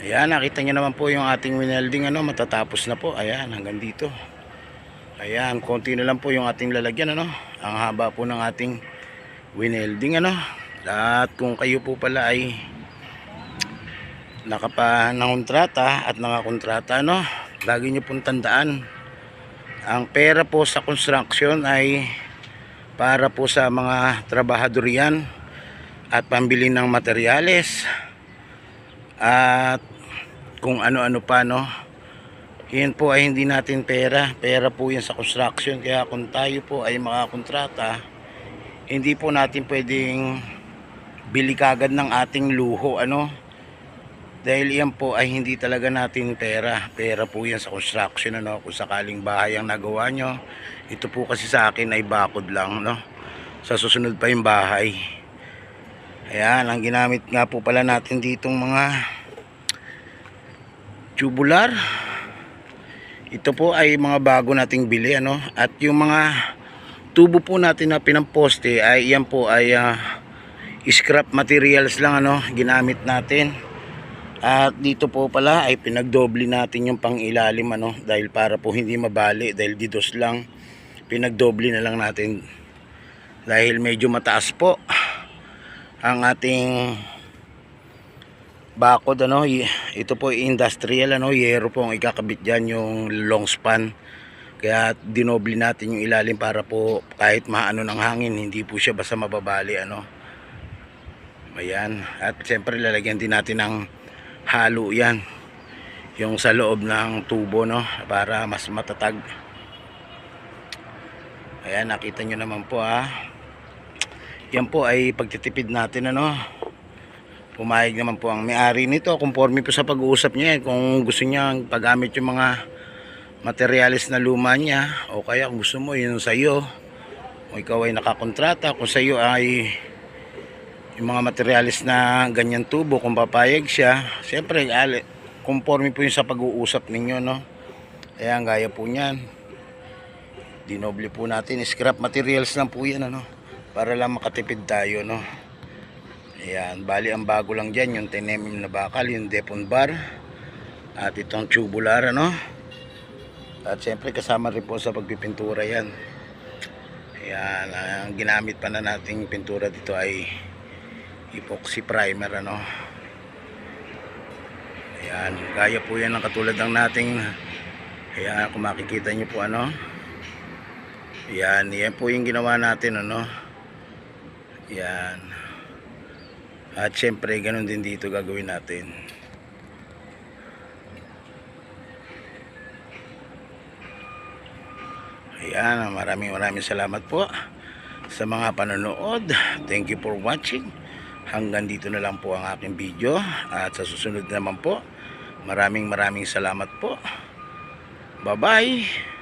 Ayan, nakita nyo naman po yung ating winelding ano, matatapos na po. Ayan, hanggang dito. Ayan, konti na lang po yung ating lalagyan ano. Ang haba po ng ating winelding ano. At kung kayo po pala ay nakapa kontrata at nakakontrata ano, lagi nyo pong tandaan ang pera po sa construction ay para po sa mga trabahador yan at pambili ng materyales at kung ano-ano pa no? Yun po ay hindi natin pera. Pera po yan sa construction. Kaya kung tayo po ay makakontrata hindi po natin pwedeng bili kagad ng ating luho ano? Dahil yan po ay hindi talaga natin pera. Pera po yan sa construction ano? Kung sakaling bahay ang nagawa nyo ito po kasi sa akin ay bakod lang no? Sa susunod pa yung bahay ayan ang ginamit nga po pala natin ditong mga tubular. Ito po ay mga bago nating bili ano? At yung mga tubo po natin na pinamposte ay yan po ay ah, scrap materials lang ano? Ginamit natin. At dito po pala ay pinagdoble natin yung pangilalim ano? Dahil para po hindi mabali dahil didos lang pinagdoble na lang natin. Dahil medyo mataas po ang ating bakod ano ito po industrial ano yero po ang ikakabit dyan yung long span. Kaya dinoble natin yung ilalim para po kahit maano ng hangin hindi po siya basta mababali ano. Ayan. At siyempre lalagyan din natin ng halo yan yung sa loob ng tubo no para mas matatag. Ayan nakita nyo naman po ha yan po ay pagtitipid natin ano? Pumayag naman po ang may-ari nito. Conforme po sa pag-uusap niya eh. kung gusto niya paggamit yung mga materialis na luma niya o kaya kung gusto mo yun sa iyo. Kung ikaw ay nakakontrata kung sa iyo ay yung mga materialis na ganyan tubo kung papayag siya siyempre conforme po yun sa pag-uusap ninyo no? Ayan gaya po niyan. Dinoble po natin scrap materials lang po yan ano para lang makatipid tayo no Ayan, bali ang bago lang dyan, yung 10mm na bakal, yung Depon bar. At itong tubular, ano. At syempre kasama rin po sa pagpipintura yan. Ayan, ang ginamit pa na nating pintura dito ay epoxy primer, ano. Ayan, gaya po yan ng katulad ng nating, ayan, kung makikita nyo po, ano. Ayan, yan po yung ginawa natin, ano. Ayan. At syempre, ganun din dito gagawin natin. Ayan, maraming maraming salamat po sa mga panonood. Thank you for watching. Hanggang dito na lang po ang aking video. At sa susunod naman po, maraming maraming salamat po. Bye-bye.